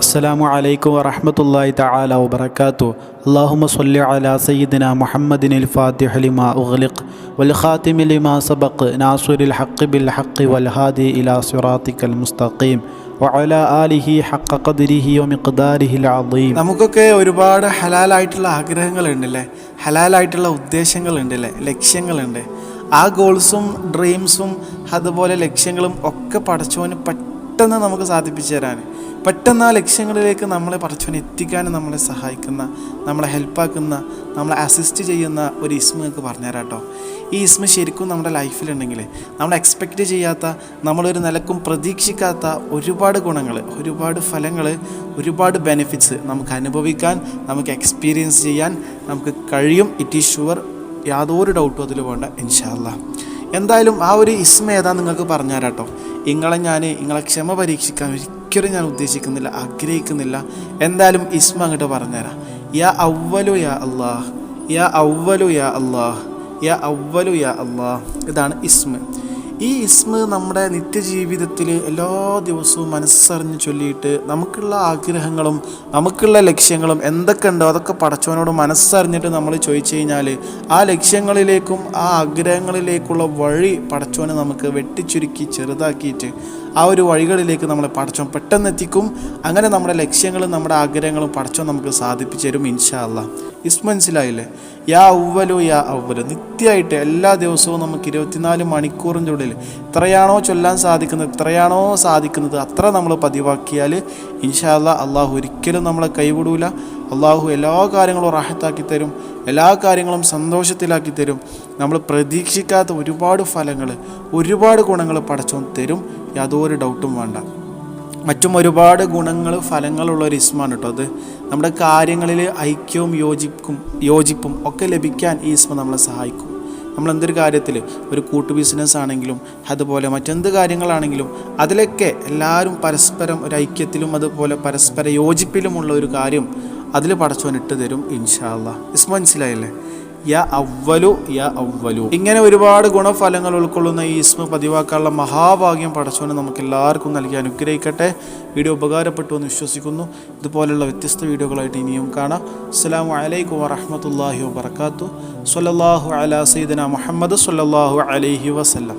السلام عليكم ورحمة الله تعالى وبركاته اللهم صل على سيدنا محمد الفاتح لما أغلق والخاتم لما سبق ناصر الحق بالحق والهادي إلى صراطك المستقيم وعلى آله حق قدره ومقداره العظيم നമുക്കൊക്കെ ഒരുപാട് ഹലാലായിട്ടുള്ള ആഗ്രഹങ്ങളുണ്ടല്ലേ ഹലാലായിട്ടുള്ള ഉദ്ദേശങ്ങളുണ്ടല്ലേ ലക്ഷ്യങ്ങളുണ്ട് ആ ഗോൾസും ഡ്രീംസും അതുപോലെ ലക്ഷ്യങ്ങളും ഒക്കെ പടച്ചോന് പെട്ടെന്ന് നമുക്ക് സാധിപ്പിച്ചു തരാൻ പെട്ടെന്ന് ആ ലക്ഷ്യങ്ങളിലേക്ക് നമ്മളെ പടച്ചോനെ എത്തിക്കാനും നമ്മളെ സഹായിക്കുന്ന നമ്മളെ ഹെൽപ്പാക്കുന്ന നമ്മളെ അസിസ്റ്റ് ചെയ്യുന്ന ഒരു ഇസ്മ നിങ്ങൾക്ക് പറഞ്ഞുതരാം കേട്ടോ. ഈ ഇസ്മ ശരിക്കും നമ്മുടെ ലൈഫിലുണ്ടെങ്കിൽ നമ്മൾ എക്സ്പെക്റ്റ് ചെയ്യാത്ത നമ്മളൊരു നിലക്കും പ്രതീക്ഷിക്കാത്ത ഒരുപാട് ഗുണങ്ങൾ ഒരുപാട് ഫലങ്ങൾ ഒരുപാട് ബെനിഫിറ്റ്സ് നമുക്ക് അനുഭവിക്കാൻ നമുക്ക് എക്സ്പീരിയൻസ് ചെയ്യാൻ നമുക്ക് കഴിയും. ഇറ്റ് ഈസ് ഷുവർ യാതൊരു ഡൗട്ടും അതിൽ വേണ്ട ഇൻഷാല്ല എന്തായാലും ആ ഒരു ഇസ്മ ഏതാ നിങ്ങൾക്ക് പറഞ്ഞുതരാം കേട്ടോ നിങ്ങളെ ഞാൻ നിങ്ങളെ ക്ഷമ പരീക്ഷിക്കാൻ ഒരിക്കലും ഞാൻ ഉദ്ദേശിക്കുന്നില്ല ആഗ്രഹിക്കുന്നില്ല. എന്തായാലും ഇസ്മ അങ്ങോട്ട് പറഞ്ഞുതരാം. യാ ഔവലു യാ അള്ളാഹ് യാ ഔവലു യാ അള്ളാഹ് യാ ഔവലു യാ അള്ളാഹ് ഇതാണ് ഇസ്മ. ഈ ഇസ്മ നമ്മുടെ നിത്യജീവിതത്തിൽ എല്ലാ ദിവസവും മനസ്സറിഞ്ഞ് ചൊല്ലിയിട്ട് നമുക്കുള്ള ആഗ്രഹങ്ങളും നമുക്കുള്ള ലക്ഷ്യങ്ങളും എന്തൊക്കെ ഉണ്ടോ അതൊക്കെ പടച്ചവനോട് മനസ്സറിഞ്ഞിട്ട് നമ്മൾ ചോദിച്ചു കഴിഞ്ഞാൽ ആ ലക്ഷ്യങ്ങളിലേക്കും ആ ആഗ്രഹങ്ങളിലേക്കുള്ള വഴി പടച്ചവനെ നമുക്ക് വെട്ടിച്ചുരുക്കി ചെറുതാക്കിയിട്ട് ആ ഒരു വഴികളിലേക്ക് നമ്മളെ പടച്ചോൻ പെട്ടെന്ന് എത്തിക്കും. അങ്ങനെ നമ്മുടെ ലക്ഷ്യങ്ങളും നമ്മുടെ ആഗ്രഹങ്ങളും പടച്ചോൻ നമുക്ക് സാധിപ്പിച്ചു തരും ഇൻഷാല്ല ഇസ് മനസ്സിലായില്ലേ? യാ ഉവ്വലോ യാ ഔവലു നിത്യമായിട്ട് എല്ലാ ദിവസവും നമുക്ക് ഇരുപത്തിനാല് മണിക്കൂറിന്റെ ഉള്ളിൽ എത്രയാണോ ചൊല്ലാൻ സാധിക്കുന്നത് എത്രയാണോ സാധിക്കുന്നത് അത്ര നമ്മൾ പതിവാക്കിയാൽ ഇൻഷാല്ല അള്ളാഹു ഒരിക്കലും നമ്മളെ കൈവിടൂല. അള്ളാഹു എല്ലാ കാര്യങ്ങളും റാഹത്താക്കി തരും. എല്ലാ കാര്യങ്ങളും സന്തോഷത്തിലാക്കി തരും. നമ്മൾ പ്രതീക്ഷിക്കാത്ത ഒരുപാട് ഫലങ്ങൾ ഒരുപാട് ഗുണങ്ങൾ പടച്ചോൻ തരും. യാതൊരു ഡൗട്ടും വേണ്ട. മറ്റും ഒരുപാട് ഗുണങ്ങൾ ഫലങ്ങളുള്ള ഒരു ഇസ്മാണ് കേട്ടോ അത്. നമ്മുടെ കാര്യങ്ങളിൽ ഐക്യവും യോജിപ്പും യോജിപ്പും ഒക്കെ ലഭിക്കാൻ ഈ ഇസ്മ നമ്മളെ സഹായിക്കും. നമ്മൾ എന്തൊരു കാര്യത്തിൽ ഒരു കൂട്ടു ബിസിനസ് ആണെങ്കിലും അതുപോലെ മറ്റെന്ത് കാര്യങ്ങളാണെങ്കിലും അതിലൊക്കെ എല്ലാവരും പരസ്പരം ഒരു ഐക്യത്തിലും അതുപോലെ പരസ്പര യോജിപ്പിലുമുള്ള ഒരു കാര്യം അതിൽ പടച്ചോൻ ഇട്ട് തരും ഇൻഷാല്ല ഇസ് മനസ്സിലായില്ലേ? യ അവ്വലു യ അവ്വലു. ഇങ്ങനെ ഒരുപാട് ഗുണഫലങ്ങൾ ഉൾക്കൊള്ളുന്ന ഈ ഇസ്മ പതിവാക്കാനുള്ള മഹാഭാഗ്യം പടച്ചോന് നമുക്ക് എല്ലാവർക്കും നൽകി അനുഗ്രഹിക്കട്ടെ. വീഡിയോ ഉപകാരപ്പെട്ടു എന്ന് വിശ്വസിക്കുന്നു. ഇതുപോലുള്ള വ്യത്യസ്ത വീഡിയോകളായിട്ട് ഇനിയും കാണാം. അസ്സാം വലൈക്കും വറഹമത്തല്ലാഹി വാബർക്കാത്തു സല്ലല്ലാഹു അലാ സയ്യിദന മുഹമ്മദ് സല്ലല്ലാഹു അലൈഹി വസല്ലം.